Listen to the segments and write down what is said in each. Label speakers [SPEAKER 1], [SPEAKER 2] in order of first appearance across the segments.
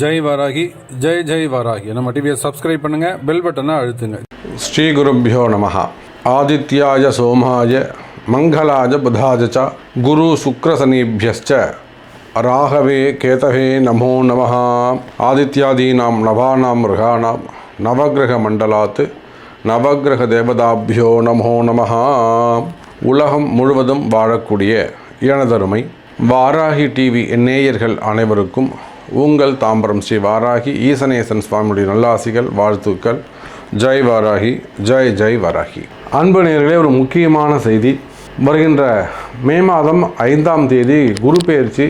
[SPEAKER 1] ஜெய் வராகி ஜெய் ஜெய் வராகி. நம்ம டிவியை சப்ஸ்கிரைப் பண்ணுங்கள் பெல் பட்டனை அழுத்துங்க.
[SPEAKER 2] ஸ்ரீகுருப்போ நமஹா. ஆதித்யாய சோமாய மங்களாஜ புதாஜ ச குரு சுக்ரசனீபியஸ்ச ராகவே கேதவே நமோ நம ஆதித்யாதீனாம் நவானாம் மிருகாணாம் நவகிரக மண்டலாத் நவகிரக தேவதாபியோ நமோ நம உலகம் முழுவதும் வாழக்கூடிய எனதருமை வாராகி டிவி நேயர்கள் அனைவருக்கும் உங்கள் தாம்பரம் ஸ்ரீ வாராகி ஈசனேசன் சுவாமியுடைய நல்லாசிகள் வாழ்த்துக்கள். ஜெய் வாராகி ஜெய் ஜெய் வாராகி. அன்பு நேர்களே ஒரு முக்கியமான செய்தி. வருகின்ற மே மாதம் ஐந்தாம் தேதி குரு பெயர்ச்சி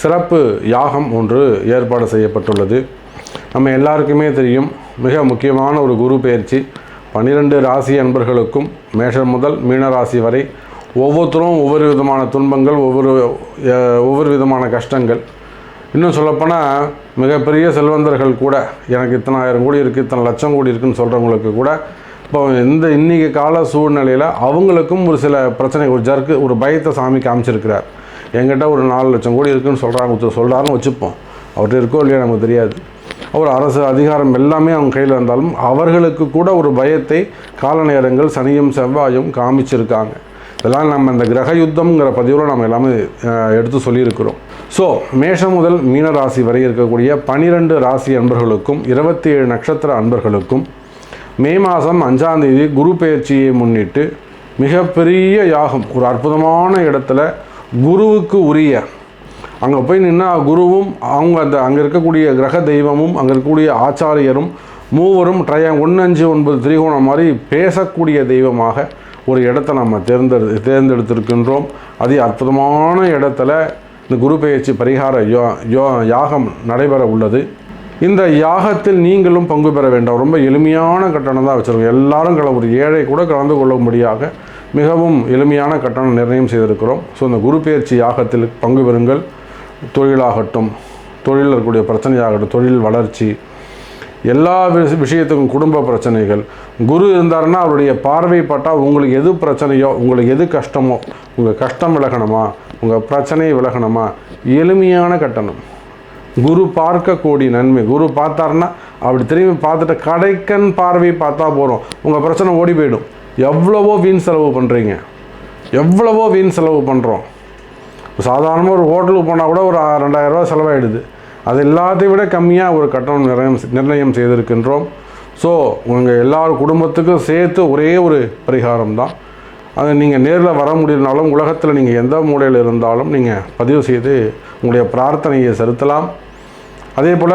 [SPEAKER 2] சிறப்பு யாகம் ஒன்று ஏற்பாடு செய்யப்பட்டுள்ளது. நம்ம எல்லாருக்குமே தெரியும் மிக முக்கியமான ஒரு குரு பெயர்ச்சி பன்னிரெண்டு ராசி அன்பர்களுக்கும் மேஷம் முதல் மீன ராசி வரை ஒவ்வொருத்தரும் ஒவ்வொரு விதமான துன்பங்கள் ஒவ்வொரு ஒவ்வொரு விதமான கஷ்டங்கள். இன்னும் சொல்லப்போனால் மிகப்பெரிய செல்வந்தர்கள் கூட எனக்கு இத்தனை ஆயிரம் கோடி இருக்குது இத்தனை லட்சம் கோடி இருக்குதுன்னு சொல்கிறவங்களுக்கு கூட இப்போ இந்த இன்றைக்கி கால சூழ்நிலையில் அவங்களுக்கும் ஒரு சில பிரச்சனை ஒரு ஜர்க்கு ஒரு பயத்தை சாமி காமிச்சிருக்கிறார். எங்கிட்ட ஒரு நாலு லட்சம் கோடி இருக்குன்னு சொல்கிறாங்க ஒருத்தர் சொல்கிறாருன்னு வச்சுப்போம். அவர்கிட்ட இருக்கோ இல்லையா நமக்கு தெரியாது. அவர் அரசு அதிகாரம் எல்லாமே அவங்க கையில் இருந்தாலும் அவர்களுக்கு கூட ஒரு பயத்தை கால நேரங்கள் சனியும் செவ்வாயும் காமிச்சிருக்காங்க. இதெல்லாம் நம்ம இந்த கிரக யுத்தம்ங்கிற பதிவில் நம்ம எல்லாமே எடுத்து சொல்லியிருக்கிறோம். ஸோ மேஷம் முதல் மீன ராசி வரை இருக்கக்கூடிய பனிரெண்டு ராசி அன்பர்களுக்கும் இருபத்தி ஏழு நட்சத்திர அன்பர்களுக்கும் மே மாதம் அஞ்சாம் தேதி குரு பெயர்ச்சியை முன்னிட்டு மிகப்பெரிய யாகம் ஒரு அற்புதமான இடத்துல குருவுக்கு உரிய. அங்கே போய் நின்னா குருவும் அவங்க அந்த அங்கே இருக்கக்கூடிய கிரக தெய்வமும் அங்கே இருக்கக்கூடிய ஆச்சாரியரும் மூவரும் ட்ரைய ஒன்று அஞ்சு ஒன்பது திரிகோணம் மாதிரி பேசக்கூடிய தெய்வமாக ஒரு இடத்த நம்ம தேர்ந்தெடு தேர்ந்தெடுத்திருக்கின்றோம். அதே அற்புதமான இடத்துல இந்த குரு பெயர்ச்சி பரிகார யோ யோ யாகம் நடைபெற உள்ளது. இந்த யாகத்தில் நீங்களும் பங்கு பெற வேண்டாம். ரொம்ப எளிமையான கட்டணம் தான் வச்சுருக்கோம். எல்லாரும் கல ஒரு ஏழை கூட கலந்து கொள்ளும்படியாக மிகவும் எளிமையான கட்டணம் நிர்ணயம் செய்திருக்கிறோம். ஸோ இந்த குரு பெயர்ச்சி யாகத்தில் பங்கு பெறுங்கள். தொழிலாகட்டும் தொழிலில் இருக்கக்கூடிய பிரச்சனையாகட்டும் தொழில் வளர்ச்சி எல்லா விஷயத்துக்கும் குடும்ப பிரச்சனைகள். குரு இருந்தாருன்னா அவருடைய பார்வை பட்டால் உங்களுக்கு எது பிரச்சனையோ உங்களுக்கு எது கஷ்டமோ உங்கள் கஷ்டம் விலகணுமா? உங்கள் பிரச்சனை விலகணுமா? எளிமையான கட்டணம். குரு பார்க்கக்கூடிய நன்மை. குரு பார்த்தாருன்னா அப்படி திரும்பி பார்த்துட்டு கடைக்கன் பார்வை பார்த்தா போகிறோம் உங்கள் பிரச்சனை ஓடி போயிடும். எவ்வளவோ வீண் செலவு பண்ணுறீங்க எவ்வளவோ வீண் செலவு பண்ணுறோம் சாதாரணமாக ஒரு ஹோட்டலுக்கு போனால் கூட ஒரு ரெண்டாயிரரூவா ரெண்டாயிரம் செலவாயிடுது. அது எல்லாத்தையும் விட கம்மியாக ஒரு கட்டணம் நிர்ணயம் நிர்ணயம் செய்திருக்கின்றோம். ஸோ உங்கள் எல்லார் குடும்பத்துக்கும் சேர்த்து ஒரே ஒரு பரிகாரம் தான் அது நீங்கள் நேரில் வர முடியலனாலும் உலகத்தில் நீங்கள் எந்த மூலையில் இருந்தாலும் நீங்கள் பதிவு செய்து உங்களுடைய பிரார்த்தனையை செலுத்தலாம். அதே போல்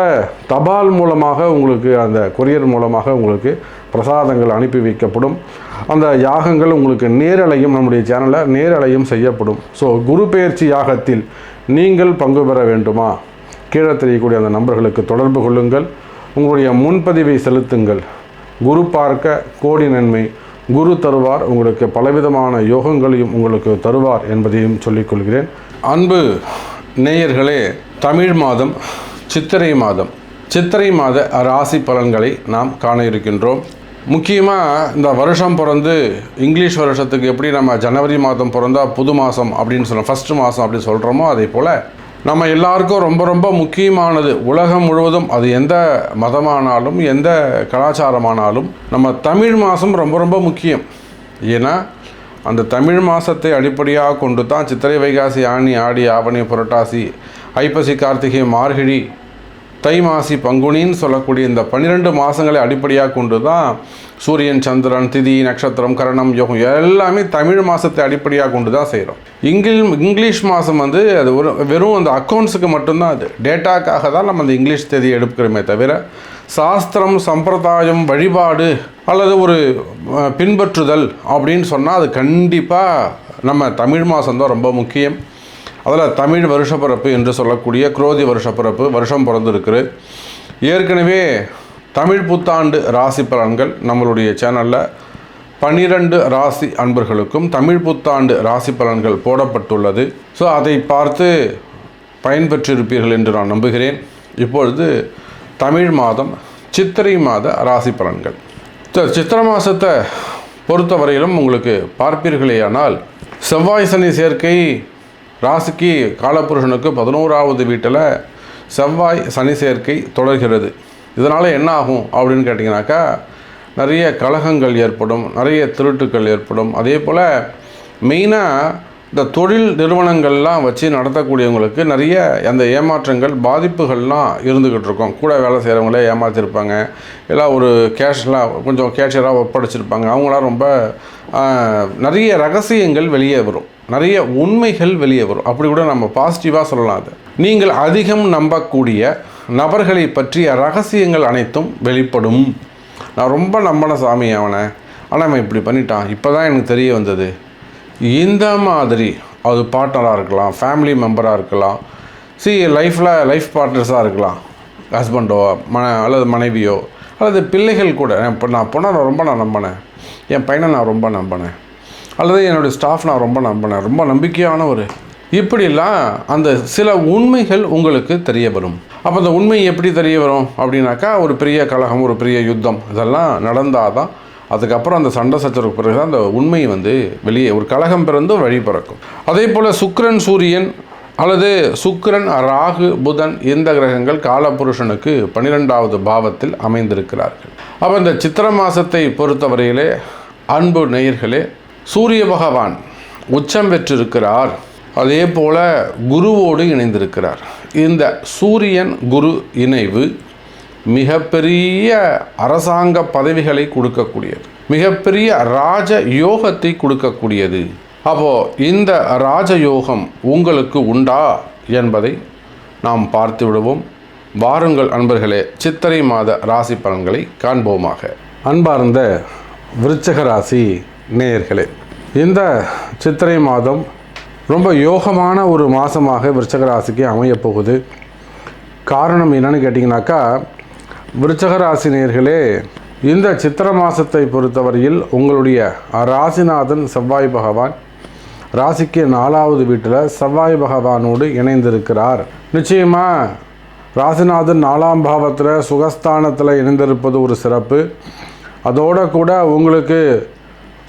[SPEAKER 2] தபால் மூலமாக உங்களுக்கு அந்த கொரியர் மூலமாக உங்களுக்கு பிரசாதங்கள் அனுப்பி வைக்கப்படும். அந்த யாகங்கள் உங்களுக்கு நேரலையும் நம்முடைய சேனலில் நேரலையும் செய்யப்படும். ஸோ குரு பெயர்ச்சி யாகத்தில் நீங்கள் பங்கு பெற வேண்டுமா? கீழே தெரியக்கூடிய அந்த நம்பர்களுக்கு தொடர்பு கொள்ளுங்கள். உங்களுடைய முன்பதிவை செலுத்துங்கள். குரு பார்க்க கோடி நன்மை. குரு தருவார் உங்களுக்கு பலவிதமான யோகங்களையும் உங்களுக்கு தருவார் என்பதையும் சொல்லிக்கொள்கிறேன் அன்பு நேயர்களே தமிழ் மாதம் சித்திரை மாதம். சித்திரை மாத ராசி பலன்களை நாம் காண இருக்கின்றோம். முக்கியமாக இந்த வருஷம் பிறந்து இங்கிலீஷ் வருஷத்துக்கு எப்படி நம்ம ஜனவரி மாதம் பிறந்தால் புது மாதம் அப்படின்னு சொல்லலாம் ஃபஸ்ட்டு மாதம் அப்படின்னு சொல்கிறோமோ அதே போல் நம்ம எல்லாருக்கும் ரொம்ப ரொம்ப முக்கியமானது. உலகம் முழுவதும் அது எந்த மதமானாலும் எந்த கலாச்சாரமானாலும் நம்ம தமிழ் மாதம் ரொம்ப ரொம்ப முக்கியம். ஏன்னா அந்த தமிழ் மாதத்தை அடிப்படையாக கொண்டு தான் சித்திரை வைகாசி ஆணி ஆடி ஆவணி புரட்டாசி ஐப்பசி கார்த்திகை மார்கழி தை மாசி பங்குனின்னு சொல்லக்கூடிய இந்த பன்னிரெண்டு மாதங்களை அடிப்படையாக கொண்டு தான் சூரியன் சந்திரன் திதி நட்சத்திரம் கரணம் யோகம் எல்லாமே தமிழ் மாதத்தை அடிப்படையாக கொண்டு தான் செய்கிறோம் இங்கிலீஷ் இங்கிலீஷ் மாதம் வந்து அது ஒரு வெறும் அந்த அக்கௌண்ட்ஸுக்கு மட்டும்தான் அது. டேட்டாக்காக தான் நம்ம அந்த இங்கிலீஷ் தேதி எடுக்கிறோமே தவிர சாஸ்திரம் சம்பிரதாயம் வழிபாடு அல்லது ஒரு பின்பற்றுதல் அப்படின்னு சொன்னால் அது கண்டிப்பாக நம்ம தமிழ் மாதம் தான் ரொம்ப முக்கியம். அதில் தமிழ் வருஷப்பிறப்பு என்று சொல்லக்கூடிய குரோதி வருஷப்பிறப்பு வருஷம் பிறந்திருக்குது ஏற்கனவே தமிழ் புத்தாண்டு ராசி பலன்கள் நம்மளுடைய சேனலில் பன்னிரண்டு ராசி அன்பர்களுக்கும் தமிழ் புத்தாண்டு ராசி பலன்கள் போடப்பட்டுள்ளது. ஸோ அதை பார்த்து பயன்பெற்றிருப்பீர்கள் என்று நான் நம்புகிறேன். இப்பொழுது தமிழ் மாதம் சித்திரை மாத ராசி பலன்கள். சித்திர சித்திரை மாதத்தை பொறுத்தவரையிலும் உங்களுக்கு பார்ப்பீர்களேயானால் செவ்வாய் சனி சேர்க்கை ராசிக்கு காலபுருஷனுக்கு பதினோராவது வீட்டில் செவ்வாய் சனி சேர்க்கை தொடர்கிறது. இதனால் என்ன ஆகும் அப்படின்னு கேட்டிங்கனாக்கா நிறைய கலகங்கள் ஏற்படும் நிறைய திருட்டுக்கள் ஏற்படும். அதே போல் மெயினாக இந்த தொழில் நிறுவனங்கள்லாம் வச்சு நடத்தக்கூடியவங்களுக்கு நிறைய அந்த ஏமாற்றங்கள் பாதிப்புகள்லாம் இருந்துக்கிட்டு இருக்கும். கூட வேலை செய்கிறவங்களே ஏமாற்றிருப்பாங்க எல்லாம் ஒரு கேஷ்லாம் கொஞ்சம் கேஷியராக ஒப்படைச்சிருப்பாங்க. அவங்களாம் ரொம்ப நிறைய ரகசியங்கள் வெளியே வரும். நிறைய உண்மைகள் வெளியே வரும். அப்படி கூட நம்ம பாசிட்டிவாக சொல்லலாம் அது. நீங்கள் அதிகம் நம்பக்கூடிய நபர்களை பற்றிய ரகசியங்கள் அனைத்தும் வெளிப்படும். நான் ரொம்ப நம்பின சாமி அவனை. ஆனால் அவன் இப்படி பண்ணிட்டான். இப்போ தான் எனக்கு தெரிய வந்தது. இந்த மாதிரி அது பார்ட்னராக இருக்கலாம் ஃபேமிலி மெம்பராக இருக்கலாம். சி லைஃப்பில் லைஃப் பார்ட்னர்ஸாக இருக்கலாம். ஹஸ்பண்டோ மன அல்லது மனைவியோ அல்லது பிள்ளைகள் கூட. இப்போ நான் பொண்ணை நான் ரொம்ப நான் நம்பினேன். என் பையனை நான் ரொம்ப நம்பினேன். அல்லது என்னுடைய ஸ்டாஃப் நான் ரொம்ப நம்பினேன். ரொம்ப நம்பிக்கையான ஒரு இப்படிலாம் அந்த சில உண்மைகள் உங்களுக்கு தெரிய வரும். அப்போ அந்த உண்மை எப்படி தெரிய வரும் அப்படின்னாக்கா ஒரு பெரிய கலகம் ஒரு பெரிய யுத்தம் இதெல்லாம் நடந்தால் தான் அதுக்கப்புறம் அந்த சண்டை சச்சரவுக்கு பிறகு தான் அந்த உண்மை வந்து வெளியே ஒரு கலகம் பிறந்து வழி பிறக்கும். அதே போல் சுக்ரன் சூரியன் அல்லது சுக்கரன் ராகு புதன் இந்த கிரகங்கள் காலபுருஷனுக்கு பன்னிரெண்டாவது பாவத்தில் அமைந்திருக்கிறார்கள். அப்போ இந்த சித்திர மாதத்தை பொறுத்தவரையிலே அன்பு நேயர்களே சூரிய பகவான் உச்சம் பெற்றிருக்கிறார். அதே போல குருவோடு இணைந்திருக்கிறார். இந்த சூரியன் குரு இணைவு மிகப்பெரிய அரசாங்க பதவிகளை கொடுக்கக்கூடியது. மிகப்பெரிய ராஜ யோகத்தை கொடுக்கக்கூடியது. அப்போ இந்த ராஜயோகம் உங்களுக்கு உண்டா என்பதை நாம் பார்த்து விடுவோம். வாருங்கள் அன்பர்களே சித்திரை மாத ராசி பலன்களை காண்போமாக. அன்பார்ந்த விருச்சக ராசி நேயர்களே இந்த சித்திரை மாதம் ரொம்ப யோகமான ஒரு மாதமாக விருச்சக ராசிக்கு காரணம் என்னன்னு கேட்டிங்கனாக்கா விருச்சக ராசி நேயர்களே இந்த சித்திர மாதத்தை பொறுத்தவரையில் உங்களுடைய ராசிநாதன் செவ்வாய் பகவான் ராசிக்கு நாலாவது வீட்டில் செவ்வாய் பகவானோடு இணைந்திருக்கிறார். நிச்சயமாக ராசிநாதன் நாலாம் பாவத்தில் சுகஸ்தானத்தில் இணைந்திருப்பது ஒரு சிறப்பு. அதோட கூட உங்களுக்கு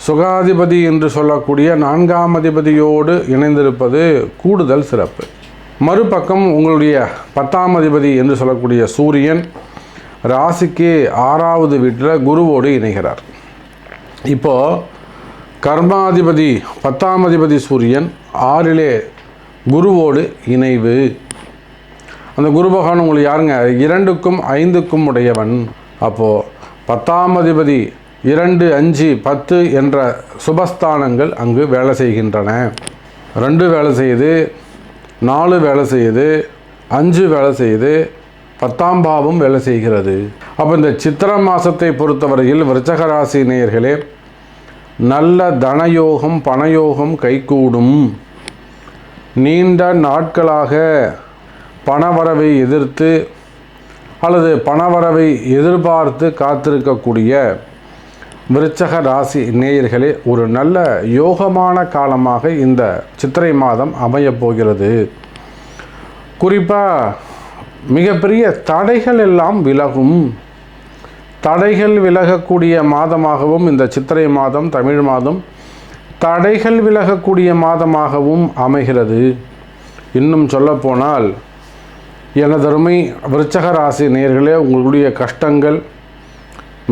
[SPEAKER 2] சுகாதிபதி என்று சொல்லக்கூடிய நான்காம் அதிபதியோடு இணைந்திருப்பது கூடுதல் சிறப்பு. மறுபக்கம் உங்களுடைய பத்தாம் அதிபதி என்று சொல்லக்கூடிய சூரியன் ராசிக்கு ஆறாவது வீட்டில் குருவோடு இணைகிறார். இப்போது கர்மாதிபதி பத்தாம் அதிபதி சூரியன் ஆறிலே குருவோடு இணைவு. அந்த குரு பகவான் உங்களுக்கு யாருங்க? இரண்டுக்கும் ஐந்துக்கும் உடையவன். அப்போது பத்தாம் அதிபதி இரண்டு அஞ்சு பத்து என்ற சுபஸ்தானங்கள் அங்கு வேலை செய்கின்றன. ரெண்டு வேலை செய்யுது நாலு வேலை செய்யுது அஞ்சு வேலை செய்யுது பத்தாம் பாவம் வேலை செய்கிறது. அப்போ இந்த சித்திர மாதத்தை பொறுத்தவரையில் விருச்சகராசி நேயர்களே நல்ல தனயோகம் பணயோகம் கைகூடும். நீண்ட நாட்களாக பணவரவை எதிர்த்து அல்லது பணவரவை எதிர்பார்த்து காத்திருக்கக்கூடிய விருச்சக ராசி நேயர்களே ஒரு நல்ல யோகமான காலமாக இந்த சித்திரை மாதம் அமையப் போகிறது. குறிப்பாக மிகப்பெரிய தடைகள் எல்லாம் விலகும். தடைகள் விலகக்கூடிய மாதமாகவும் இந்த சித்திரை மாதம் தமிழ் மாதம் தடைகள் விலகக்கூடிய மாதமாகவும் அமைகிறது. இன்னும் சொல்லப்போனால் எனதருமை விருச்சக ராசி நேயர்களே உங்களுடைய கஷ்டங்கள்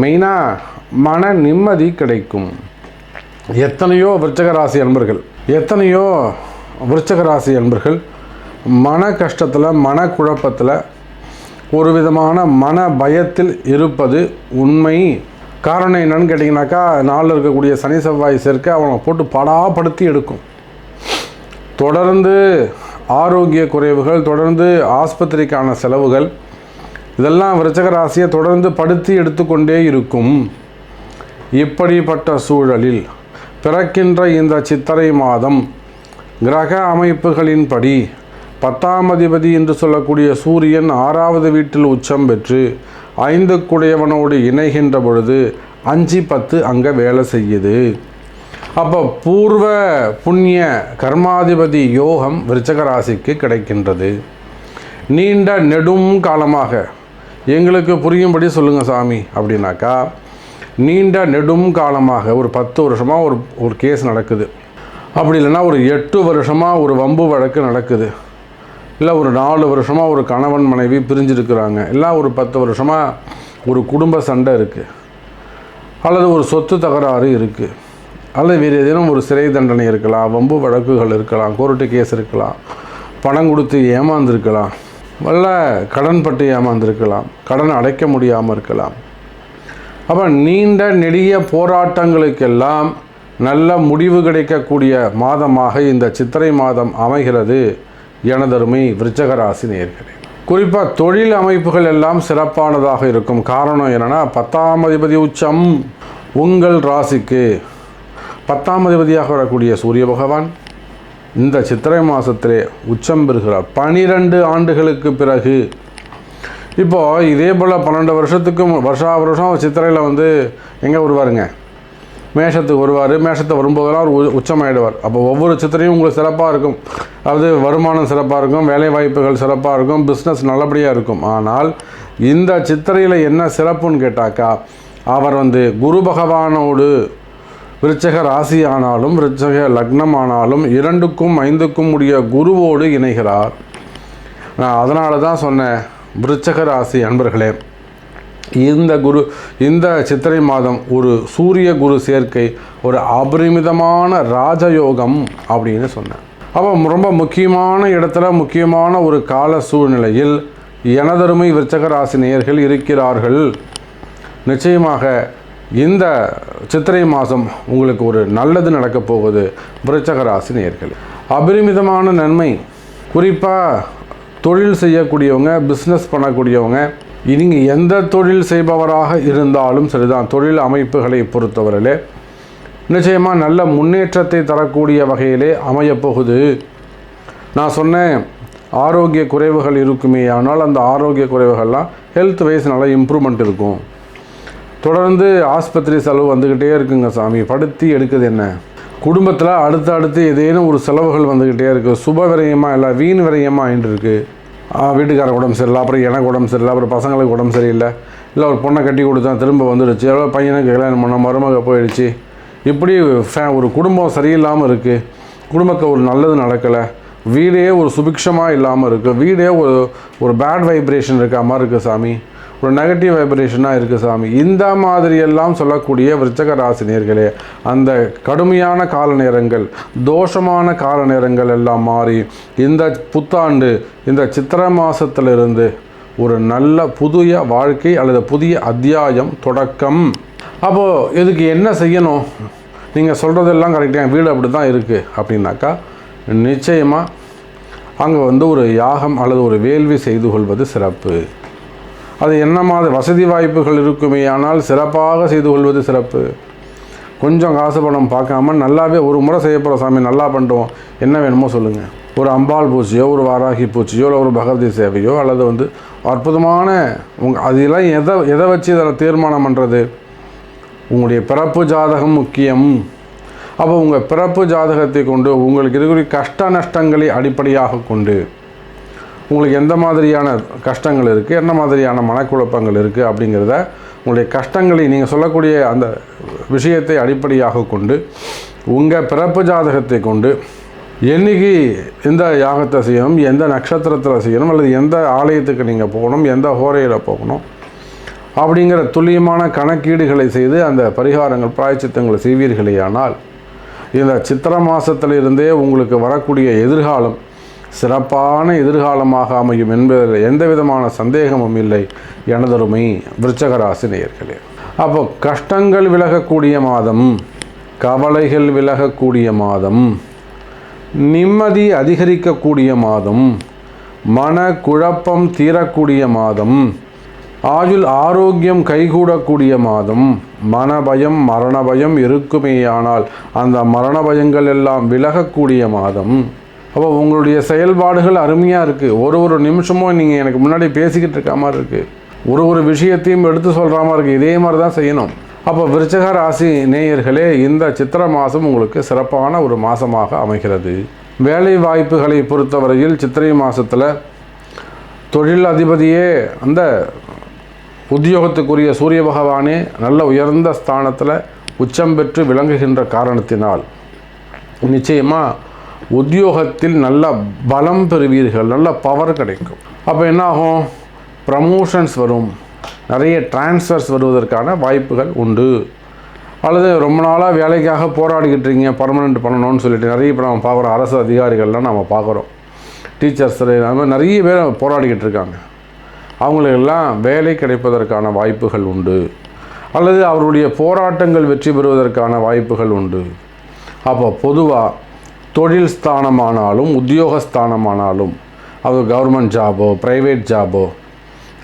[SPEAKER 2] மெயினாக மன நிம்மதி கிடைக்கும். எத்தனையோ விருச்சகராசி அன்பர்கள் எத்தனையோ விருச்சகராசி அன்பர்கள் மன கஷ்டத்தில் மன குழப்பத்தில் ஒரு விதமான மன பயத்தில் இருப்பது உண்மை. காரணம் என்னன்னு கேட்டிங்கனாக்கா நாளில் இருக்கக்கூடிய சனி செவ்வாய் சேர்க்க அவனை போட்டு படாப்படுத்தி எடுக்கும். தொடர்ந்து ஆரோக்கிய குறைவுகள் தொடர்ந்து ஆஸ்பத்திரிக்கான செலவுகள் இதெல்லாம் விருச்சக ராசியை தொடர்ந்து படுத்தி எடுத்துக்கொண்டே இருக்கும். இப்படிப்பட்ட சூழலில் பிறக்கின்ற இந்த சித்திரை மாதம் கிரக அமைப்புகளின்படி பத்தாம் அதிபதி என்று சொல்லக்கூடிய சூரியன் ஆறாவது வீட்டில் உச்சம் பெற்று ஐந்து குடையவனோடு இணைகின்ற பொழுது அஞ்சு பத்து அங்கே வேலை செய்யுது. அப்போ பூர்வ புண்ணிய கர்மாதிபதி யோகம் விருச்சக ராசிக்கு கிடைக்கின்றது. நீண்ட நெடும் காலமாக எங்களுக்கு புரியும்படி சொல்லுங்கள் சாமி அப்படின்னாக்கா நீண்ட நெடும் காலமாக ஒரு பத்து வருஷமாக ஒரு ஒரு கேஸ் நடக்குது. அப்படி இல்லைன்னா ஒரு எட்டு வருஷமாக ஒரு வம்பு வழக்கு நடக்குது. இல்லை ஒரு நாலு வருஷமாக ஒரு கணவன் மனைவி பிரிஞ்சிருக்கிறாங்க. இல்லை ஒரு பத்து வருஷமாக ஒரு குடும்ப சண்டை இருக்குது அல்லது ஒரு சொத்து தகராறு இருக்குது அல்லது வேறு ஏதேனும் ஒரு சிறை தண்டனை இருக்கலாம் வம்பு வழக்குகள் இருக்கலாம் கோர்ட்டு கேஸ் இருக்கலாம் பணம் கொடுத்து ஏமாந்துருக்கலாம். வல்ல கடன் பட்டு ஏமாந்துருக்கலாம் கடன் அடைக்க முடியாமல் இருக்கலாம். அப்போ நீண்ட நெடிய போராட்டங்களுக்கெல்லாம் நல்ல முடிவு கிடைக்கக்கூடிய மாதமாக இந்த சித்திரை மாதம் அமைகிறது எனதருமை விருச்சகராசி நேர்களே குறிப்பாக தொழில் அமைப்புகள் எல்லாம் சிறப்பானதாக இருக்கும். காரணம் என்னென்னா பத்தாம் அதிபதி உச்சம் உங்கள் ராசிக்கு. பத்தாம் அதிபதியாக வரக்கூடிய சூரிய பகவான் இந்த சித்திரை மாதத்திலே உச்சம் பெறுகிறார். பனிரெண்டு ஆண்டுகளுக்கு பிறகு இப்போது இதே போல் பன்னெண்டு வருஷத்துக்கும் வருஷா வருஷம் சித்திரையில் வந்து எங்கே வருவாருங்க? மேஷத்துக்கு வருவார். மேஷத்தை வரும்போதெல்லாம் அவர் உ- உச்சமாயிடுவார். அப்போ ஒவ்வொரு சித்திரையும் உங்களுக்கு சிறப்பாக இருக்கும். அதாவது வருமானம் சிறப்பாக இருக்கும். வேலை வாய்ப்புகள் சிறப்பாக இருக்கும். பிஸ்னஸ் நல்லபடியாக இருக்கும். ஆனால் இந்த சித்திரையில் என்ன சிறப்புன்னு கேட்டாக்கா அவர் வந்து குரு பகவானோடு விருச்சக ராசி ஆனாலும் விருச்சக லக்னம் ஆனாலும் இரண்டுக்கும் ஐந்துக்கும் உடைய குருவோடு இணைகிறார். நான் அதனால தான் சொன்னேன். விருச்சக ராசி அன்பர்களே இந்த குரு இந்த சித்திரை மாதம் ஒரு சூரிய குரு சேர்க்கை ஒரு அபரிமிதமான ராஜயோகம் அப்படின்னு சொன்னேன் அப்போ ரொம்ப முக்கியமான இடத்துல முக்கியமான ஒரு கால சூழ்நிலையில் எனதருமை விருச்சக ராசி நேயர்கள் இருக்கிறார்கள். நிச்சயமாக இந்த சித்திரை மாதம் உங்களுக்கு ஒரு நல்லது நடக்கப் போகுது விருச்சக ராசி நேயர்கள். அபரிமிதமான நன்மை குறிப்பாக தொழில் செய்யக்கூடியவங்க பிஸ்னஸ் பண்ணக்கூடியவங்க நீங்கள் எந்த தொழில் செய்பவராக இருந்தாலும் சரிதான் தொழில் அமைப்புகளை பொறுத்தவரையிலே. நிச்சயமாக நல்ல முன்னேற்றத்தை தரக்கூடிய வகையிலே அமையப்போகுது. நான் சொன்னேன் ஆரோக்கிய குறைவுகள் இருக்குமே ஆனால் அந்த ஆரோக்கிய குறைவுகள்லாம் ஹெல்த் வைஸ் நல்லா இம்ப்ரூவ்மெண்ட் இருக்கும். தொடர்ந்து ஆஸ்பத்திரி செலவு வந்துக்கிட்டே இருக்குங்க சாமி படுத்தி எடுக்குது என்ன? குடும்பத்தில் அடுத்து அடுத்து ஏதேனும் ஒரு செலவுகள் வந்துக்கிட்டே இருக்குது சுப விரயமாக இல்லை வீண் விரயமாக ஆகிட்டு இருக்குது வீட்டுக்காரர் உடம்பு சரியில்லை அப்புறம் எனக்கு உடம்பு சரியில்லை அப்புறம் பசங்களுக்கு உடம்பு சரியில்லை. இல்லை ஒரு பொண்ணை கட்டி கொடுத்தா திரும்ப வந்துடுச்சு. எவ்வளோ பையனுக்கு கல்யாணம் பண்ண மருமக போயிடுச்சு. இப்படி ஃபே ஒரு குடும்பம் சரியில்லாமல் இருக்குது குடும்பத்தில் ஒரு நல்லது நடக்கலை. வீடே ஒரு சுபிக்ஷமாக இல்லாமல் இருக்குது வீடே ஒரு ஒரு பேட் வைப்ரேஷன் இருக்க மாதிரி இருக்குது சாமி. ஒரு நெகட்டிவ் வைப்ரேஷனாக இருக்குது சாமி. இந்த மாதிரியெல்லாம் சொல்லக்கூடிய விருச்சக ராசினியர்களே அந்த கடுமையான கால நேரங்கள் தோஷமான கால நேரங்கள் எல்லாம் மாறி இந்த புத்தாண்டு இந்த சித்திரை மாதத்திலிருந்து ஒரு நல்ல புதிய வாழ்க்கை அல்லது புதிய அத்தியாயம் தொடக்கம். அப்போது இதுக்கு என்ன செய்யணும்? நீங்கள் சொல்கிறதெல்லாம் கரெக்டாக வீடு அப்படி தான் இருக்குது அப்படின்னாக்கா நிச்சயமாக அங்கே வந்து ஒரு யாகம் அல்லது ஒரு வேள்வி செய்து கொள்வது சிறப்பு. அது என்ன மாதிரி வசதி வாய்ப்புகள் இருக்குமே ஆனால் சிறப்பாக செய்து கொள்வது சிறப்பு. கொஞ்சம் காசு பணம் பார்க்காம நல்லாவே ஒரு முறை செய்ய போகிற சாமி நல்லா பண்ணுறோம் என்ன வேணுமோ சொல்லுங்கள் ஒரு அம்பாள் பூச்சியோ ஒரு வாராகி பூச்சியோ இல்லை ஒரு பகவதி சேவையோ அல்லது வந்து அற்புதமான உங்கள் அதெல்லாம் எதை எதை வச்சு இதில் தீர்மானம் பண்ணுறது உங்களுடைய பிறப்பு ஜாதகம் முக்கியம். அப்போ உங்கள் பிறப்பு ஜாதகத்தை கொண்டு உங்களுக்கு இருக்கக்கூடிய கஷ்ட நஷ்டங்களை அடிப்படையாக கொண்டு உங்களுக்கு எந்த மாதிரியான கஷ்டங்கள் இருக்குது என்ன மாதிரியான மனக்குழப்பங்கள் இருக்குது அப்படிங்கிறத உங்களுடைய கஷ்டங்களை நீங்கள் சொல்லக்கூடிய அந்த விஷயத்தை அடிப்படையாக கொண்டு உங்கள் பிறப்பு ஜாதகத்தை கொண்டு என்றைக்கு எந்த யாகத்தை செய்யணும் எந்த நட்சத்திரத்தில் செய்யணும் அல்லது எந்த ஆலயத்துக்கு நீங்கள் போகணும் எந்த ஹோரையில் போகணும் அப்படிங்கிற துல்லியமான கணக்கீடுகளை செய்து அந்த பரிகாரங்கள் பிராயச்சித்தங்களை செய்வீர்களேயானால் இந்த சித்திர மாதத்திலிருந்தே உங்களுக்கு வரக்கூடிய எதிர்காலம் சிறப்பான எதிர்காலமாக அமையும் என்பதில் எந்த விதமான சந்தேகமும் இல்லை. எனதருமை விருச்சகராசி நேர்களே அப்போ கஷ்டங்கள் விலகக்கூடிய மாதம் கவலைகள் விலகக்கூடிய மாதம் நிம்மதி அதிகரிக்கக்கூடிய மாதம் மன குழப்பம் தீரக்கூடிய மாதம் ஆயுள் ஆரோக்கியம் கைகூடக்கூடிய மாதம் மனபயம் மரண பயம் இருக்குமேயானால் அந்த மரண பயங்கள் எல்லாம் விலகக்கூடிய மாதம். அப்போ உங்களுடைய செயல்பாடுகள் அருமையாக இருக்குது ஒரு ஒரு நிமிஷமும் நீங்கள் எனக்கு முன்னாடி பேசிக்கிட்டு இருக்க மாதிரி இருக்குது ஒரு ஒரு விஷயத்தையும் எடுத்து சொல்கிற மாதிரி இருக்குது இதே மாதிரி தான் செய்யணும். அப்போ விருச்சக ராசி நேயர்களே இந்த சித்திர மாதம் உங்களுக்கு சிறப்பான ஒரு மாதமாக அமைகிறது. வேலை வாய்ப்புகளை பொறுத்தவரையில் சித்திரை மாதத்தில் தொழில் அதிபதியே அந்த உத்தியோகத்துக்குரிய சூரிய பகவானே நல்ல உயர்ந்த ஸ்தானத்தில் உச்சம் பெற்று விளங்குகின்ற காரணத்தினால் நிச்சயமாக உத்தியோகத்தில் நல்ல பலம் பெறுவீர்கள் நல்ல பவர் கிடைக்கும். அப்போ என்ன ஆகும் ப்ரமோஷன்ஸ் வரும். நிறைய டிரான்ஸ்ஃபர்ஸ் வருவதற்கான வாய்ப்புகள் உண்டு. அல்லது ரொம்ப நாளாக வேலைக்காக போராடிக்கிட்டு இருக்கீங்க பர்மனெண்ட் பண்ணணும்னு சொல்லிட்டு நிறைய இப்போ நம்ம பார்க்குறோம். அரசு அதிகாரிகள்லாம் நம்ம பார்க்குறோம். டீச்சர்ஸ் அது மாதிரி நிறைய பேர் போராடிக்கிட்டு இருக்காங்க. அவங்களுக்கெல்லாம் வேலை கிடைப்பதற்கான வாய்ப்புகள் உண்டு. அல்லது அவருடைய போராட்டங்கள் வெற்றி பெறுவதற்கான வாய்ப்புகள் உண்டு. அப்போ பொதுவாக தொழில் ஸ்தானமானாலும் உத்தியோகஸ்தானமானாலும் அது கவர்மெண்ட் ஜாபோ ப்ரைவேட் ஜாபோ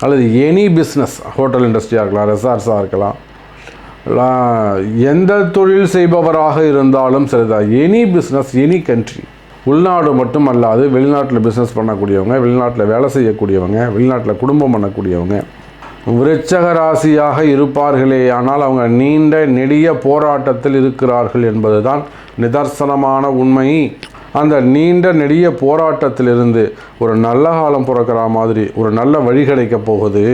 [SPEAKER 2] அல்லது எனி பிஸ்னஸ் ஹோட்டல் இண்டஸ்ட்ரியாக இருக்கலாம் ரெசார்ட்ஸாக இருக்கலாம் எந்த தொழில் செய்பவராக இருந்தாலும் சரிதான். எனி பிஸ்னஸ் எனி கண்ட்ரி உள்நாடு மட்டும் அல்லாது வெளிநாட்டில் பிஸ்னஸ் பண்ணக்கூடியவங்க வெளிநாட்டில் வேலை செய்யக்கூடியவங்க வெளிநாட்டில் குடும்பம் பண்ணக்கூடியவங்க விருச்சக ராசியாக இருப்பார்களே ஆனால் அவங்க நீண்ட நெடிய போராட்டத்தில் இருக்கிறார்கள் என்பதுதான் நிதர்சனமான உண்மை. அந்த நீண்ட நெடிய போராட்டத்திலிருந்து ஒரு நல்ல காலம் பிறக்கிற மாதிரி ஒரு நல்ல வழி கிடைக்க போகுது.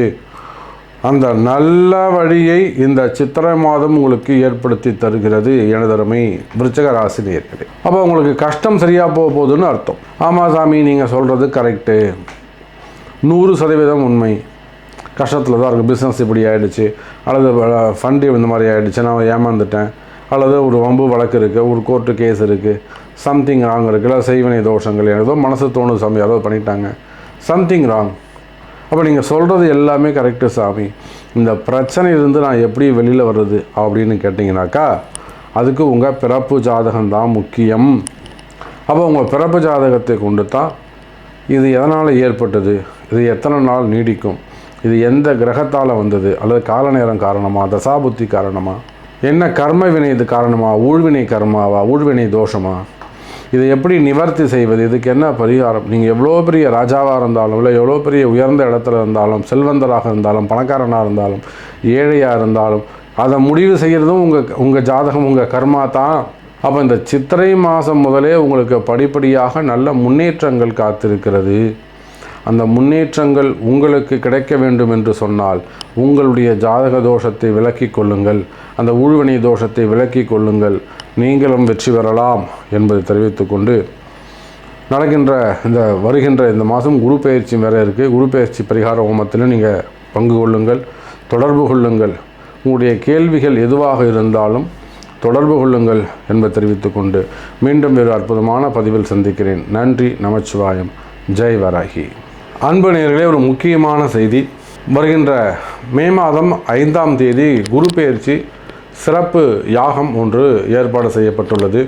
[SPEAKER 2] அந்த நல்ல வழியை இந்த சித்திரை மாதம் உங்களுக்கு ஏற்படுத்தி தருகிறது எனதருமை விருச்சக ராசி நேர்களே. அப்போ உங்களுக்கு கஷ்டம் சரியாக போக போகுதுன்னு அர்த்தம். ஆமாம் சாமி நீங்கள் சொல்கிறது கரெக்டு நூறு சதவீதம் உண்மை. கஷ்டத்தில் தான் இருக்குது பிஸ்னஸ் இப்படி ஆகிடுச்சு அல்லது ஃபண்டு இந்த மாதிரி ஆகிடுச்சு நான் ஏமாந்துட்டேன். அல்லது ஒரு வம்பு வழக்கு இருக்குது ஒரு கோர்ட்டு கேஸ் இருக்குது சம்திங் ராங் இருக்குது இல்லை செய்வினை தோஷங்கள் ஏதோ மனசு தோணுது சாமி. யாரோ பண்ணிட்டாங்க. சம்திங் ராங் அப்போ நீங்கள் சொல்கிறது எல்லாமே கரெக்டு சாமி. இந்த பிரச்சனையிலிருந்து நான் எப்படி வெளியில் வர்றது அப்படின்னு கேட்டிங்கனாக்கா அதுக்கு உங்கள் பிறப்பு ஜாதகம் தான் முக்கியம். அப்போ உங்கள் பிறப்பு ஜாதகத்தை கொண்டு தான் இது எதனால் ஏற்பட்டது? இது எத்தனை நாள் நீடிக்கும்? இது எந்த கிரகத்தால் வந்தது? அல்லது கால நேரம் காரணமா? தசாபுத்தி காரணமா? என்ன கர்ம வினை இது காரணமா? ஊழ்வினை கர்மாவா? ஊழ்வினை தோஷமா? இதை எப்படி நிவர்த்தி செய்வது? இதுக்கு என்ன பரிகாரம்? நீங்கள் எவ்வளோ பெரிய ராஜாவாக இருந்தாலும் இல்லை எவ்வளோ பெரிய உயர்ந்த இடத்துல இருந்தாலும் செல்வந்தராக இருந்தாலும் பணக்காரனாக இருந்தாலும் ஏழையாக இருந்தாலும் அதை முடிவு செய்கிறதும் உங்கள் உங்கள் ஜாதகம் உங்கள் கர்மா தான். அப்போ இந்த சித்திரை மாதம் முதலே உங்களுக்கு படிப்படியாக நல்ல முன்னேற்றங்கள் காத்திருக்கிறது. அந்த முன்னேற்றங்கள் உங்களுக்கு கிடைக்க வேண்டும் என்று சொன்னால் உங்களுடைய ஜாதக தோஷத்தை விலக்கிக் கொள்ளுங்கள். அந்த ஊழ்வினை தோஷத்தை விலக்கிக் கொள்ளுங்கள். நீங்களும் வெற்றி பெறலாம் என்பதை தெரிவித்துக்கொண்டு நடக்கின்ற இந்த வருகின்ற இந்த மாதம் குரு பயிற்சி வேறு இருக்குது குரு பயிற்சி பரிகார ஹோமத்தில் நீங்கள் பங்கு கொள்ளுங்கள். தொடர்பு கொள்ளுங்கள். உங்களுடைய கேள்விகள் எதுவாக இருந்தாலும் தொடர்பு கொள்ளுங்கள் என்பதை தெரிவித்துக்கொண்டு மீண்டும் வேறு அற்புதமான பதிவில் சந்திக்கிறேன். நன்றி நமச்சிவாயம். ஜெய் வராகி. அன்பு நேர்களே ஒரு முக்கியமான செய்தி. வருகின்ற மே மாதம் ஐந்தாம் தேதி குரு பயிற்சி சிறப்பு யாகம் ஒன்று ஏற்பாடு செய்யப்பட்டுள்ளது.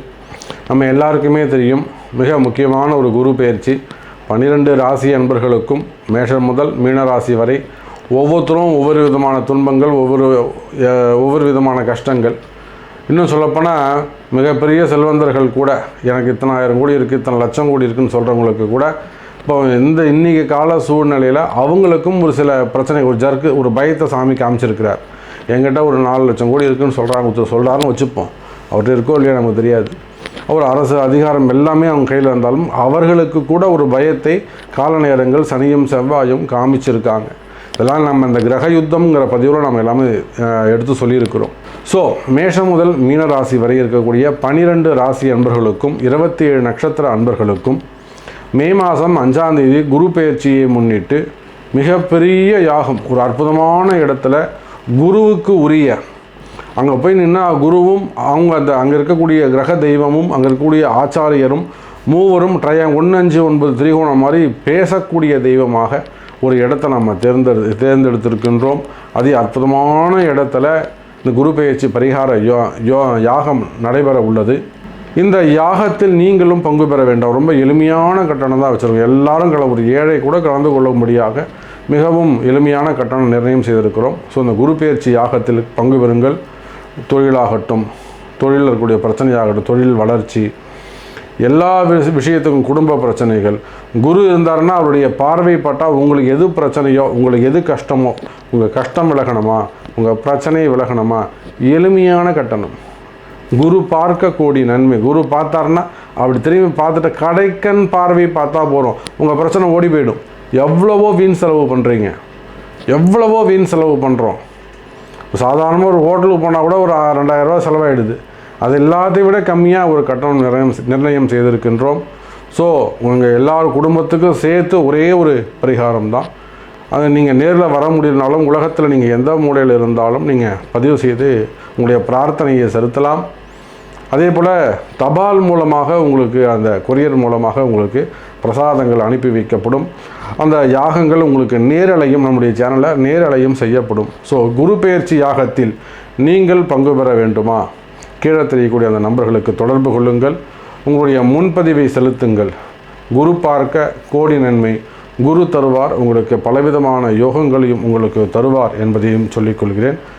[SPEAKER 2] நம்ம எல்லாருக்குமே தெரியும் மிக முக்கியமான ஒரு குரு பயிற்சி பன்னிரெண்டு ராசி அன்பர்களுக்கும் மேஷம் முதல் மீன ராசி வரை ஒவ்வொருத்தரும் ஒவ்வொரு விதமான துன்பங்கள் ஒவ்வொரு ஒவ்வொரு விதமான கஷ்டங்கள். இன்னும் சொல்லப்போனால் மிகப்பெரிய செல்வந்தர்கள் கூட எனக்கு இத்தனை ஆயிரம் கோடி இருக்குது இத்தனை லட்சம் கோடி இருக்குதுன்னு சொல்கிறவங்களுக்கு கூட இப்போ இந்த இன்றைக்கி கால சூழ்நிலையில் அவங்களுக்கும் ஒரு சில பிரச்சனை ஒரு ஜர்க்கு ஒரு பயத்தை சாமி காமிச்சிருக்கிறார். எங்கிட்ட ஒரு நாலு லட்சம் கோடி இருக்குன்னு சொல்கிறாங்க சொல்கிறாருன்னு வச்சுப்போம். அவர்கிட்ட இருக்கோ இல்லையா நமக்கு தெரியாது. அவர் அரசு அதிகாரம் எல்லாமே அவங்க கையில் இருந்தாலும் அவர்களுக்கு கூட ஒரு பயத்தை கால நேரங்கள் சனியும் செவ்வாயும் காமிச்சிருக்காங்க. இதெல்லாம் நம்ம இந்த கிரக யுத்தம்ங்கிற பதிவில் நம்ம எல்லாமே எடுத்து சொல்லியிருக்கிறோம். ஸோ மேஷம் முதல் மீன ராசி வரை இருக்கக்கூடிய பனிரெண்டு ராசி அன்பர்களுக்கும் இருபத்தி ஏழு நட்சத்திர அன்பர்களுக்கும் மே மாதம் அஞ்சாம் தேதி குரு பெயர்ச்சியை முன்னிட்டு மிகப்பெரிய யாகம் ஒரு அற்புதமான இடத்துல குருவுக்கு உரிய. அங்கே போய் நின்னா குருவும் அவங்க அந்த அங்கே இருக்கக்கூடிய கிரக தெய்வமும் அங்கே இருக்கக்கூடிய ஆச்சாரியரும் மூவரும் ட்ரையா ஒன்று அஞ்சு ஒன்பது திரிகோணம் மாதிரி பேசக்கூடிய தெய்வமாக ஒரு இடத்த நம்ம தேர்ந்தெடு தேர்ந்தெடுத்திருக்கின்றோம். அதே அற்புதமான இடத்துல இந்த குரு பெயர்ச்சி பரிகார யோ யோ யாகம் நடைபெற உள்ளது. இந்த யாகத்தில் நீங்களும் பங்கு பெற வேண்டாம். ரொம்ப எளிமையான கட்டணம் தான் வச்சுருக்கோம். எல்லாரும் கல ஒரு ஏழை கூட கலந்து கொள்ளும்படியாக மிகவும் எளிமையான கட்டணம் நிர்ணயம் செய்திருக்கிறோம். ஸோ இந்த குரு பயிற்சி யாகத்தில் பங்கு பெறுங்கள். தொழிலாகட்டும் தொழிலில் இருக்கக்கூடிய பிரச்சனையாகட்டும் தொழில் வளர்ச்சி எல்லா விஷயத்துக்கும் குடும்ப பிரச்சனைகள். குரு இருந்தாருன்னா அவருடைய பார்வை பட்டால் உங்களுக்கு எது பிரச்சனையோ உங்களுக்கு எது கஷ்டமோ உங்கள் கஷ்டம் விலகணுமா உங்கள் பிரச்சனை விலகணுமா எளிமையான கட்டணம். குரு பார்க்கக்கூடிய நன்மை. குரு பார்த்தாருன்னா அப்படி திரும்பி பார்த்துட்டு கடைக்கன் பார்வை பார்த்தா போகிறோம் உங்கள் பிரச்சனை ஓடி போயிடும். எவ்வளவோ வீண் செலவு பண்ணுறீங்க எவ்வளவோ வீண் செலவு பண்ணுறோம் சாதாரணமாக ஒரு ஹோட்டலுக்கு போனால் கூட ஒரு ரெண்டாயிரம் செலவாயிடுது. அது எல்லாத்தையும் விட கம்மியாக ஒரு கட்டணம் நிர்ணயம் நிர்ணயம் செய்திருக்கின்றோம். ஸோ உங்கள் எல்லார் குடும்பத்துக்கும் சேர்த்து ஒரே ஒரு பரிகாரம் தான் அது நீங்கள் நேரில் வர முடியலனாலும் உலகத்தில் நீங்கள் எந்த மூலையில் இருந்தாலும் நீங்கள் பதிவு செய்து உங்களுடைய பிரார்த்தனையை செலுத்தலாம். அதே போல் தபால் மூலமாக உங்களுக்கு அந்த கொரியர் மூலமாக உங்களுக்கு பிரசாதங்கள் அனுப்பி வைக்கப்படும். அந்த யாகங்கள் உங்களுக்கு நேரலையும் நம்முடைய சேனலில் நேரலையும் செய்யப்படும். ஸோ குரு பெயர்ச்சி யாகத்தில் நீங்கள் பங்கு பெற வேண்டுமா? கீழே தெரியக்கூடிய அந்த நம்பர்களுக்கு தொடர்பு கொள்ளுங்கள். உங்களுடைய முன்பதிவை செலுத்துங்கள். குரு பார்க்க கோடி நன்மை. குரு தருவார். உங்களுக்கு பலவிதமான யோகங்களையும் உங்களுக்கு தருவார் என்பதையும் சொல்லிக்கொள்கிறேன்